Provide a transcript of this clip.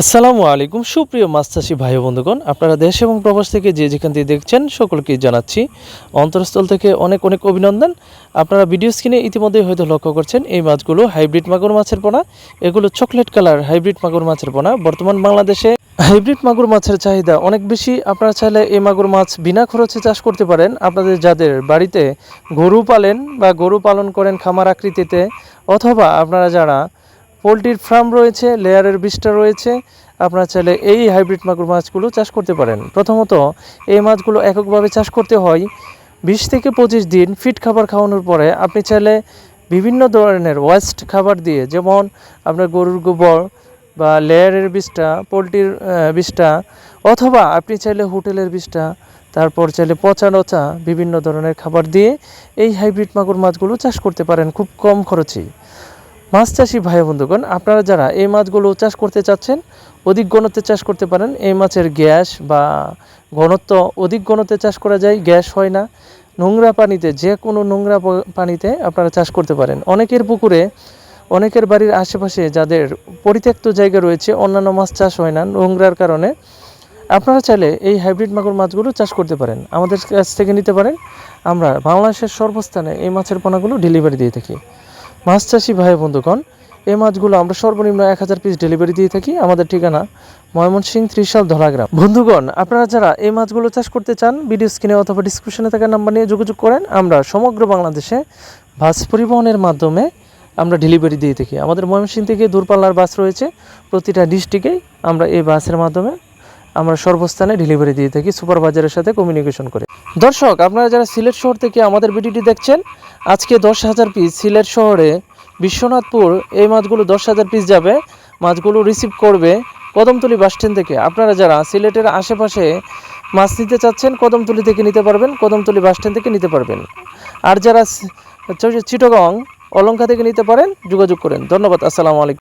আসসালামু আলাইকুম। সুপ্রিয় চাষি ভাই বন্ধুগণ, আপনারা দেশ এবং প্রবাস থেকে যে যেখান থেকে দেখছেন, সকলকে জানাচ্ছি অন্তরস্থল থেকে অনেক অনেক অভিনন্দন। আপনারা ভিডিও স্ক্রিনে ইতিমধ্যেই হয়তো লক্ষ্য করছেন, এই মাছগুলো হাইব্রিড মাগুর মাছের পোনা। এগুলো চকলেট কালার হাইব্রিড মাগুর মাছের পোনা। বর্তমান বাংলাদেশে হাইব্রিড মাগুর মাছের চাহিদা অনেক বেশি। আপনারা চাইলে এই মাগুর মাছ বিনা খরচে চাষ করতে পারেন। আপনাদের যাদের বাড়িতে গরু পালেন বা গরু পালন করেন খামার আকৃতিতে, অথবা আপনারা যারা পোলট্রির ফার্ম রয়েছে, লেয়ারের বীজটা রয়েছে। আপনারা চাইলে এই হাইব্রিড মাগুর মাছগুলো চাষ করতে পারেন। প্রথমত, এই মাছগুলো এককভাবে চাষ করতে হয়। বিশ থেকে পঁচিশ দিন ফিট খাবার খাওয়ানোর পরে আপনি চাইলে বিভিন্ন ধরনের ওয়েস্ট খাবার দিয়ে, যেমন আপনার গরুর গোবর বা লেয়ারের বীজটা, পোলট্রির বীজটা, অথবা আপনি চাইলে হোটেলের বীজটা, তারপর চাইলে পচা নচা বিভিন্ন ধরনের খাবার দিয়ে এই হাইব্রিড মাগুর মাছগুলো চাষ করতে পারেন খুব কম খরচেই। মাছ চাষি ভাই বন্ধুগণ, আপনারা যারা এই মাছগুলো চাষ করতে চাচ্ছেন, অধিক ঘনত্বে চাষ করতে পারেন। এই মাছের গ্যাস বা ঘনত্ব অধিক ঘনত্বে চাষ করা যায়, গ্যাস হয় না। নোংরা পানিতে, যে কোনো নোংরা পানিতে আপনারা চাষ করতে পারেন। অনেকের পুকুরে, অনেকের বাড়ির আশেপাশে যাদের পরিত্যক্ত জায়গা রয়েছে, অন্যান্য মাছ চাষ হয় না নোংরার কারণে, আপনারা চাইলে এই হাইব্রিড মাগুর মাছগুলো চাষ করতে পারেন। আমাদের কাছ থেকে নিতে পারেন। আমরা বাংলাদেশের সর্বস্থানে এই মাছের পোনাগুলো ডেলিভারি দিয়ে থাকি। মাছ চাষি ভাই, বন্ধুগণ, এই মাছগুলো আমরা সর্বনিম্ন এক হাজার পিস ডেলিভারি দিয়ে থাকি। আমাদের ঠিকানা ময়মনসিংহ ত্রিশাল ধলাগ্রাম। বন্ধুগণ, আপনারা যারা এই মাছগুলো চাষ করতে চান ভিডিও স্ক্রিনে অথবা ডিসক্রিপশনে থাকা নাম্বার নিয়ে যোগাযোগ করেন, আমরা সমগ্র বাংলাদেশে বাস পরিবহনের মাধ্যমে আমরা ডেলিভারি দিয়ে থাকি। আমাদের ময়মনসিংহ থেকে দূরপাল্লার বাস রয়েছে। প্রতিটা ডিস্ট্রিক্টেই আমরা এই বাসের মাধ্যমে আমরা সর্বস্থানে ডেলিভারি দিয়ে থাকি সুপারভাইজারের সাথে কমিউনিকেশন করে দর্শক আপনারা যারা সিলেট শহর থেকে আমাদের ভিডিওটি দেখছেন আজকে দশ হাজার পিস সিলেট শহরে বিশ্বনাথপুর এই মাছগুলো দশ হাজার পিস যাবে মাছগুলো রিসিভ করবে কদমতলি বাস স্ট্যান্ড থেকে আপনারা যারা সিলেটের আশেপাশে মাছ নিতে চাচ্ছেন কদমতলি থেকে নিতে পারবেন কদমতলি বাস স্ট্যান্ড থেকে নিতে পারবেন আর যারা চিটগং অলঙ্কা থেকে নিতে পারেন যোগাযোগ করেন ধন্যবাদ আসসালামু আলাইকুম